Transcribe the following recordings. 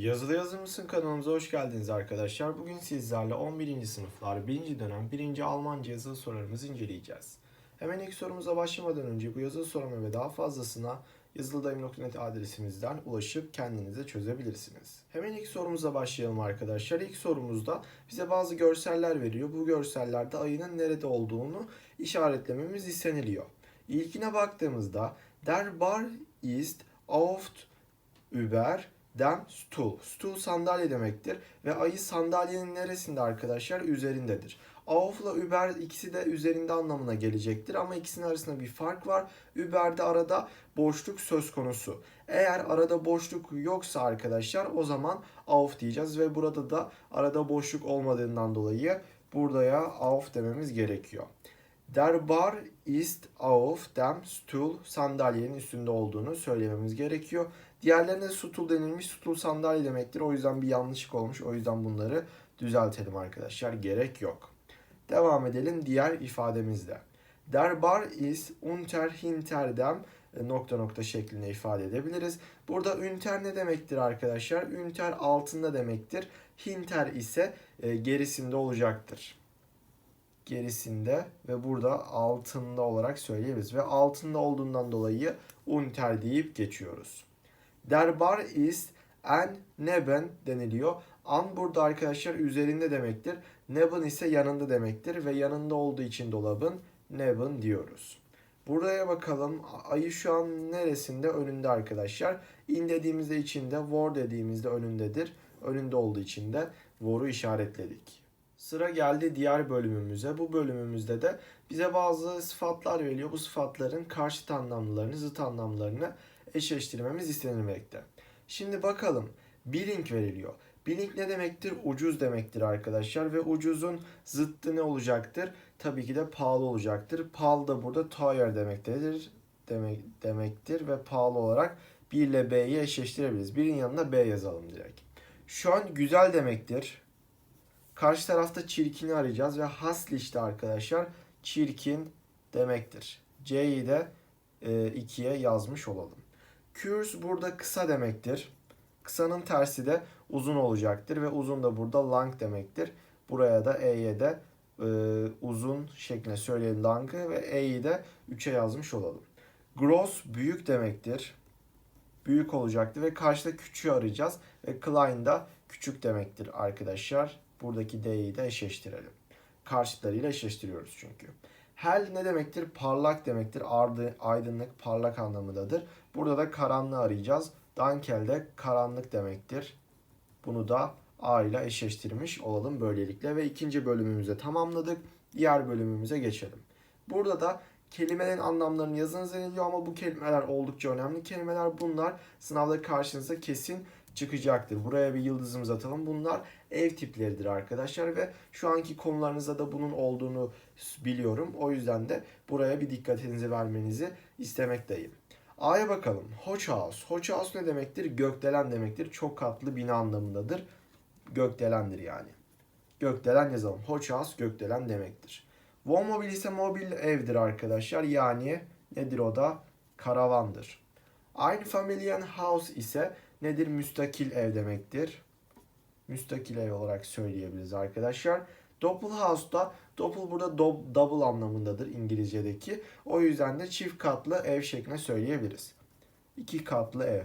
Yazılı Yazır mısın kanalımıza hoş geldiniz arkadaşlar. Bugün sizlerle 11. sınıflar 1. dönem 1. Almanca yazılı sorularımızı inceleyeceğiz. Hemen ilk sorumuza başlamadan önce bu yazılı soruma ve daha fazlasına yazılıdayım.net adresimizden ulaşıp kendinize çözebilirsiniz. Hemen ilk sorumuza başlayalım arkadaşlar. İlk sorumuzda bize bazı görseller veriyor. Bu görsellerde ayının nerede olduğunu işaretlememiz isteniliyor. İlkine baktığımızda Der Bar ist oft über dem Stuhl. Stuhl sandalye demektir ve ayı sandalyenin neresinde arkadaşlar? Üzerindedir. Auf'la über ikisi de üzerinde anlamına gelecektir ama ikisinin arasında bir fark var. Über'de arada boşluk söz konusu. Eğer arada boşluk yoksa arkadaşlar o zaman auf diyeceğiz ve burada da arada boşluk olmadığından dolayı buradaya auf dememiz gerekiyor. Der Bar ist auf dem Stuhl sandalyenin üstünde olduğunu söylememiz gerekiyor. Diğerlerine Stuhl denilmiş. Stuhl sandalye demektir. O yüzden bir yanlışlık olmuş. O yüzden bunları düzeltelim arkadaşlar. Gerek yok. Devam edelim diğer ifademizle. Der Bar ist unter hinter dem e, nokta nokta şeklinde ifade edebiliriz. Burada ünter ne demektir arkadaşlar? Ünter altında demektir. Hinter ise e, gerisinde olacaktır gerisinde ve burada altında olarak söyleyebiliriz. Ve altında olduğundan dolayı unter deyip geçiyoruz. Der Bar ist en neben deniliyor. An burada arkadaşlar üzerinde demektir. Neben ise yanında demektir ve yanında olduğu için dolabın neben diyoruz. Buraya bakalım. Ayı şu an neresinde? Önünde arkadaşlar. In dediğimizde içinde, war dediğimizde önündedir. Önünde olduğu için de war'u işaretledik. Sıra geldi diğer bölümümüze. Bu bölümümüzde de bize bazı sıfatlar veriliyor. Bu sıfatların karşıt anlamlarını, zıt anlamlarını eşleştirmemiz istenilmekte. Şimdi bakalım. Billing veriliyor. Billing ne demektir? Ucuz demektir arkadaşlar ve ucuzun zıttı ne olacaktır? Tabii ki de pahalı olacaktır. Pahalı da burada teuer demektedir. Demek, demektir ve pahalı olarak 1 ile B'yi eşleştirebiliriz. Birin yanına B yazalım direkt. Şu an güzel demektir. Karşı tarafta çirkini arayacağız ve hasli işte arkadaşlar çirkin demektir. C'yi de e, ikiye yazmış olalım. Kurs burada kısa demektir. Kısanın tersi de uzun olacaktır ve uzun da burada lang demektir. Buraya da E'ye de e, uzun şeklinde söyleyelim lang'ı ve E'yi de 3'e yazmış olalım. Gross büyük demektir. Büyük olacaktır ve karşıda küçüğü arayacağız ve Klein da küçük demektir arkadaşlar. Buradaki D'yi de eşleştirelim. Karşıtlarıyla eşleştiriyoruz çünkü. Hel ne demektir? Parlak demektir. Ardı, aydınlık, parlak anlamındadır. Burada da karanlığı arayacağız. Dankel de karanlık demektir. Bunu da A ile eşleştirmiş olalım böylelikle ve ikinci bölümümüzü tamamladık. Diğer bölümümüze geçelim. Burada da kelimelerin anlamlarını yazınız deniliyor ama bu kelimeler oldukça önemli kelimeler. Bunlar sınavda karşınıza kesin çıkacaktır. Buraya bir yıldızımız atalım. Bunlar ev tipleridir arkadaşlar ve şu anki konularınızda da bunun olduğunu biliyorum. O yüzden de buraya bir dikkatinizi vermenizi istemekteyim. A'ya bakalım. Hochhaus. Hochhaus ne demektir? Gökdelen demektir. Çok katlı bina anlamındadır. Gökdelendir yani. Gökdelen yazalım. Hochhaus gökdelen demektir. Wohnmobil ise mobil evdir arkadaşlar. Yani nedir o da? Karavandır. Einfamilienhaus ise nedir? Müstakil ev demektir. Müstakil ev olarak söyleyebiliriz arkadaşlar. Doppelhaus da doppel burada do- double anlamındadır İngilizce'deki. O yüzden de çift katlı ev şeklinde söyleyebiliriz. İki katlı ev.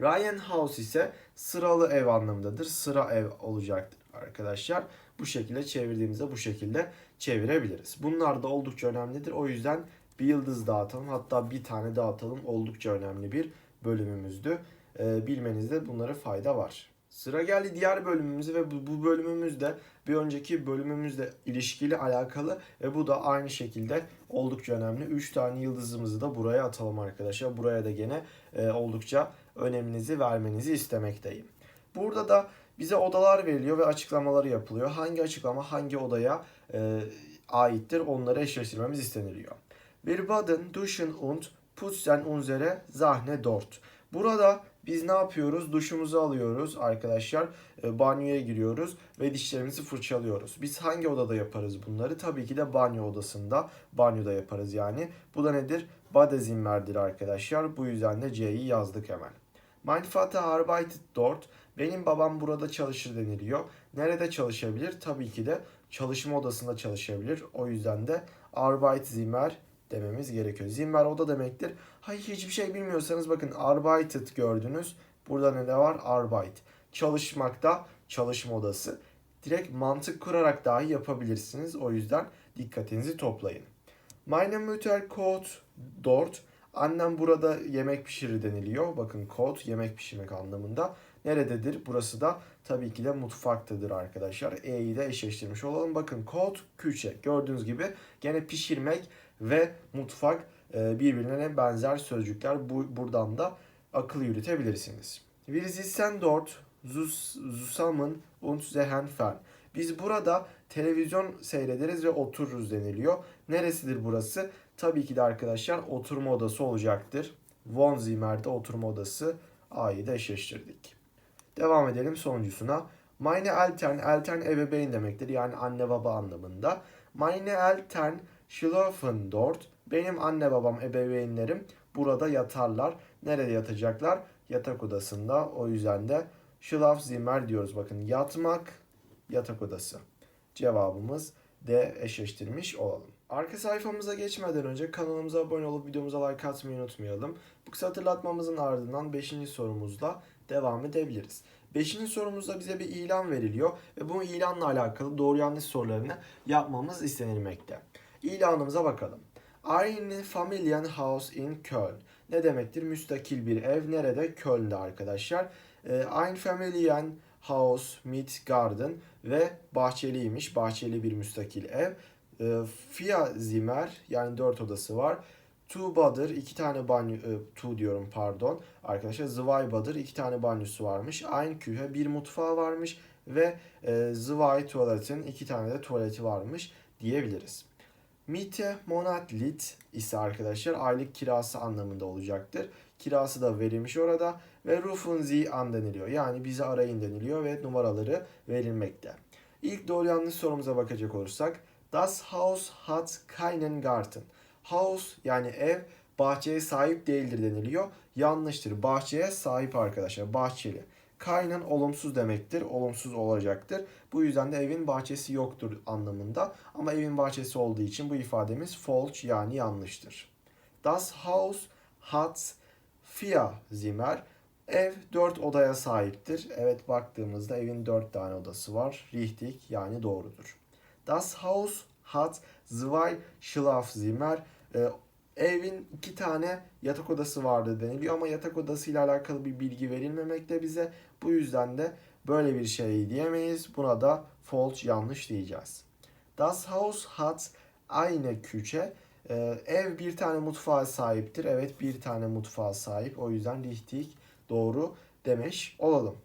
Ryan House ise sıralı ev anlamındadır. Sıra ev olacaktır arkadaşlar. Bu şekilde çevirdiğimizde bu şekilde çevirebiliriz. Bunlar da oldukça önemlidir. O yüzden bir yıldız dağıtalım. Hatta bir tane dağıtalım. Oldukça önemli bir bölümümüzdü. Ee, bilmenizde bunlara fayda var. Sıra geldi diğer bölümümüze ve bu, bu bölümümüzde bir önceki bölümümüzle ilişkili alakalı ve bu da aynı şekilde oldukça önemli. 3 tane yıldızımızı da buraya atalım arkadaşlar. Buraya da gene e, oldukça öneminizi vermenizi istemekteyim. Burada da bize odalar veriliyor ve açıklamaları yapılıyor. Hangi açıklama hangi odaya e, aittir onları eşleştirmemiz isteniliyor. Wir baden, duschen und putzen unsere Zahne dort. Burada biz ne yapıyoruz? Duşumuzu alıyoruz arkadaşlar. E, banyoya giriyoruz ve dişlerimizi fırçalıyoruz. Biz hangi odada yaparız bunları? Tabii ki de banyo odasında. Banyoda yaparız yani. Bu da nedir? Badezimmer'dir arkadaşlar. Bu yüzden de C'yi yazdık hemen. Mein Vater arbeitet dort. Benim babam burada çalışır deniliyor. Nerede çalışabilir? Tabii ki de çalışma odasında çalışabilir. O yüzden de Arbeitszimmer dememiz gerekiyor. Zimmer oda demektir. Hayır hiçbir şey bilmiyorsanız bakın arbeitet gördünüz. Burada ne de var? Arbeit. Çalışmakta çalışma odası. Direkt mantık kurarak dahi yapabilirsiniz. O yüzden dikkatinizi toplayın. Meine Mutter kocht dort. Annem burada yemek pişirir deniliyor. Bakın kocht yemek pişirmek anlamında. Nerededir? Burası da tabii ki de mutfaktadır arkadaşlar. E'yi de eşleştirmiş olalım. Bakın kocht küçe. Gördüğünüz gibi gene pişirmek ve mutfak e, birbirine benzer sözcükler. Bu, buradan da akıl yürütebilirsiniz. Wir sitzen dort zusammen und sehen fern. Biz burada televizyon seyrederiz ve otururuz deniliyor. Neresidir burası? Tabii ki de arkadaşlar oturma odası olacaktır. Wohnzimmer'de oturma odası A'yı da eşleştirdik. Devam edelim sonuncusuna. Meine Eltern, Eltern ebeveyn demektir. Yani anne baba anlamında. Meine Eltern schlafen dort. Benim anne babam ebeveynlerim burada yatarlar. Nerede yatacaklar? Yatak odasında. O yüzden de Schlafzimmer diyoruz. Bakın yatmak, yatak odası. Cevabımız D eşleştirmiş olalım. Arka sayfamıza geçmeden önce kanalımıza abone olup videomuza like atmayı unutmayalım. Bu kısa hatırlatmamızın ardından 5. sorumuzla devam edebiliriz. 5. sorumuzda bize bir ilan veriliyor ve bu ilanla alakalı doğru yanlış sorularını yapmamız istenilmekte. İlanımıza bakalım. Ein Familienhaus in Köln. Ne demektir? Müstakil bir ev. Nerede? Köln'de arkadaşlar. Äh, Ein Familienhaus mit Garten ve bahçeliymiş. Bahçeli bir müstakil ev. Äh, Vier Zimmer yani dört odası var. Two Badır iki tane banyo, e, two diyorum pardon. Arkadaşlar Zwei Badır iki tane banyosu varmış. Ein Kühe bir mutfağı varmış ve e, Zwei tuvaletin iki tane de tuvaleti varmış diyebiliriz. Miete monatlit ise arkadaşlar aylık kirası anlamında olacaktır. Kirası da verilmiş orada ve rufen Sie an deniliyor. Yani bizi arayın deniliyor ve numaraları verilmekte. İlk doğru yanlış sorumuza bakacak olursak Das Haus hat keinen Garten. House yani ev bahçeye sahip değildir deniliyor. Yanlıştır. Bahçeye sahip arkadaşlar. Bahçeli. Kaynan olumsuz demektir. Olumsuz olacaktır. Bu yüzden de evin bahçesi yoktur anlamında. Ama evin bahçesi olduğu için bu ifademiz false yani yanlıştır. Das Haus hat vier Zimmer. Ev 4 odaya sahiptir. Evet baktığımızda evin 4 tane odası var. Richtig yani doğrudur. Das Haus hat zwei Schlafzimmer. Ee, evin iki tane yatak odası vardı deniliyor ama yatak odası ile alakalı bir bilgi verilmemekte bize. Bu yüzden de böyle bir şey diyemeyiz. Buna da false yanlış diyeceğiz. Das Haus hat eine Küche. Ee, ev bir tane mutfağa sahiptir. Evet bir tane mutfağa sahip. O yüzden richtig doğru demiş olalım.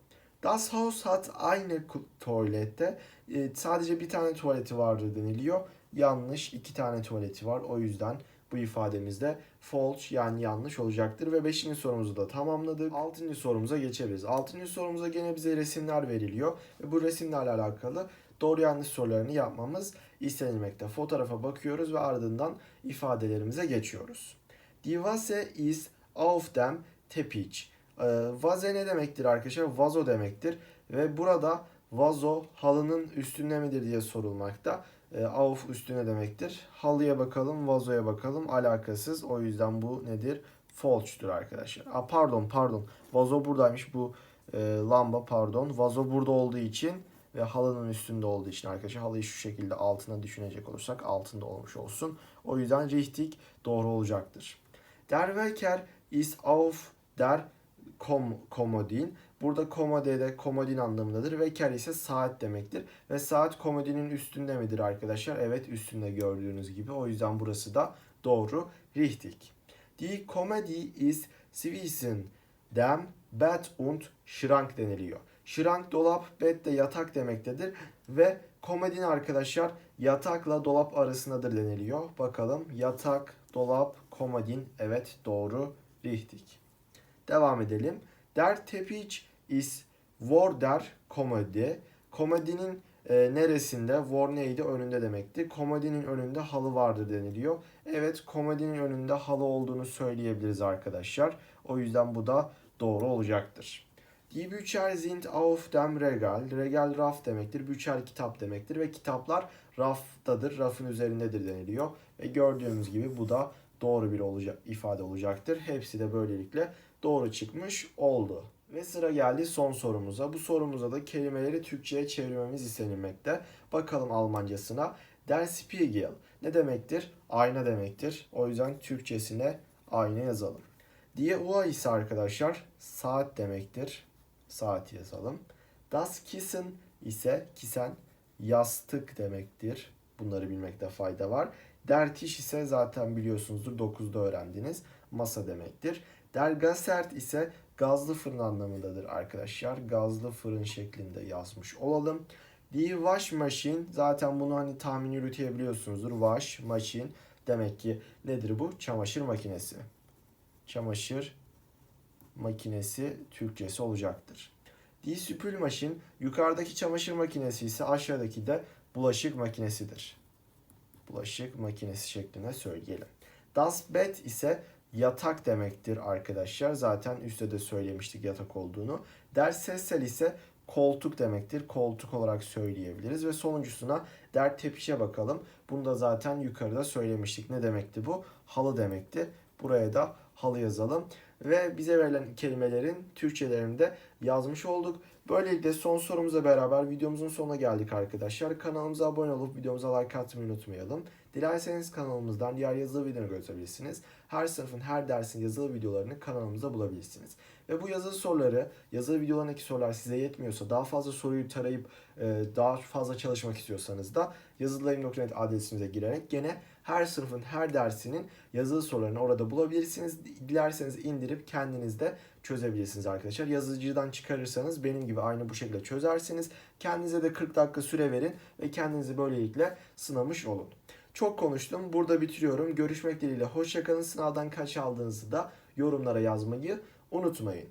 Das Haus hat eine tuvalette. Ee, sadece bir tane tuvaleti vardır deniliyor. Yanlış iki tane tuvaleti var. O yüzden bu ifademizde false yani yanlış olacaktır. Ve 5. sorumuzu da tamamladık. 6. sorumuza geçebiliriz. 6. sorumuza gene bize resimler veriliyor. Ve bu resimlerle alakalı doğru yanlış sorularını yapmamız istenilmekte. Fotoğrafa bakıyoruz ve ardından ifadelerimize geçiyoruz. Die Vase is auf dem Teppich. Ee, vaze ne demektir arkadaşlar? Vazo demektir. Ve burada vazo halının üstünde midir diye sorulmakta. E, auf üstüne demektir. Halıya bakalım, vazoya bakalım. Alakasız. O yüzden bu nedir? False'dur arkadaşlar. Aa, pardon pardon. Vazo buradaymış. Bu e, lamba pardon. Vazo burada olduğu için ve halının üstünde olduğu için arkadaşlar halıyı şu şekilde altına düşünecek olursak altında olmuş olsun. O yüzden richtig doğru olacaktır. Der Wecker ist auf der kom komodin. Burada komode de komodin anlamındadır. Wecker ise saat demektir. Ve saat komodinin üstünde midir arkadaşlar? Evet üstünde gördüğünüz gibi. O yüzden burası da doğru. Richtig. Die Komödie ist zwischen dem Bett und Schrank deniliyor. Schrank dolap, bed de yatak demektedir. Ve komodin arkadaşlar yatakla dolap arasındadır deniliyor. Bakalım yatak, dolap, komodin. Evet doğru. Richtig. Devam edelim. Der Teppich is vor der Komödie. Komodinin e, neresinde? Vor neydi? Önünde demekti. Komodinin önünde halı vardır deniliyor. Evet komodinin önünde halı olduğunu söyleyebiliriz arkadaşlar. O yüzden bu da doğru olacaktır. Die Bücher sind auf dem Regal. Regal raf demektir. Bücher kitap demektir ve kitaplar raftadır, rafın üzerindedir deniliyor. Ve gördüğümüz gibi bu da doğru bir olacak, ifade olacaktır. Hepsi de böylelikle doğru çıkmış oldu. Ve sıra geldi son sorumuza. Bu sorumuza da kelimeleri Türkçe'ye çevirmemiz istenilmekte. Bakalım Almancasına. Der Spiegel ne demektir? Ayna demektir. O yüzden Türkçesine ayna yazalım. Die Uhr ise arkadaşlar saat demektir. Saat yazalım. Das Kissen ise kisen yastık demektir. Bunları bilmekte fayda var. Der Tisch ise zaten biliyorsunuzdur 9'da öğrendiniz. Masa demektir. Der Gazert ise gazlı fırın anlamındadır arkadaşlar. Gazlı fırın şeklinde yazmış olalım. Die Waschmaschine zaten bunu hani tahmin yürütebiliyorsunuzdur. Wash, machine demek ki nedir bu? Çamaşır makinesi. Çamaşır makinesi Türkçesi olacaktır. Die Spülmaschine yukarıdaki çamaşır makinesi ise aşağıdaki de bulaşık makinesidir. Bulaşık makinesi şeklinde söyleyelim. Das Bett ise yatak demektir arkadaşlar. Zaten üstte de söylemiştik yatak olduğunu. Der Sessel ise koltuk demektir. Koltuk olarak söyleyebiliriz. Ve sonuncusuna der tepişe bakalım. Bunu da zaten yukarıda söylemiştik. Ne demekti bu? Halı demekti. Buraya da halı yazalım. Ve bize verilen kelimelerin Türkçelerini de yazmış olduk. Böylelikle son sorumuza beraber videomuzun sonuna geldik arkadaşlar. Kanalımıza abone olup videomuza like atmayı unutmayalım. Dilerseniz kanalımızdan diğer yazılı videoları görebilirsiniz. Her sınıfın her dersin yazılı videolarını kanalımızda bulabilirsiniz. Ve bu yazılı soruları, yazılı videolarındaki sorular size yetmiyorsa, daha fazla soruyu tarayıp e, daha fazla çalışmak istiyorsanız da yazılılayım.net adresimize girerek gene her sınıfın her dersinin yazılı sorularını orada bulabilirsiniz. Dilerseniz indirip kendiniz de çözebilirsiniz arkadaşlar. Yazıcıdan çıkarırsanız benim gibi aynı bu şekilde çözersiniz. Kendinize de 40 dakika süre verin ve kendinizi böylelikle sınamış olun. Çok konuştum. Burada bitiriyorum. Görüşmek dileğiyle. Hoşçakalın. Sınavdan kaç aldığınızı da yorumlara yazmayı unutmayın.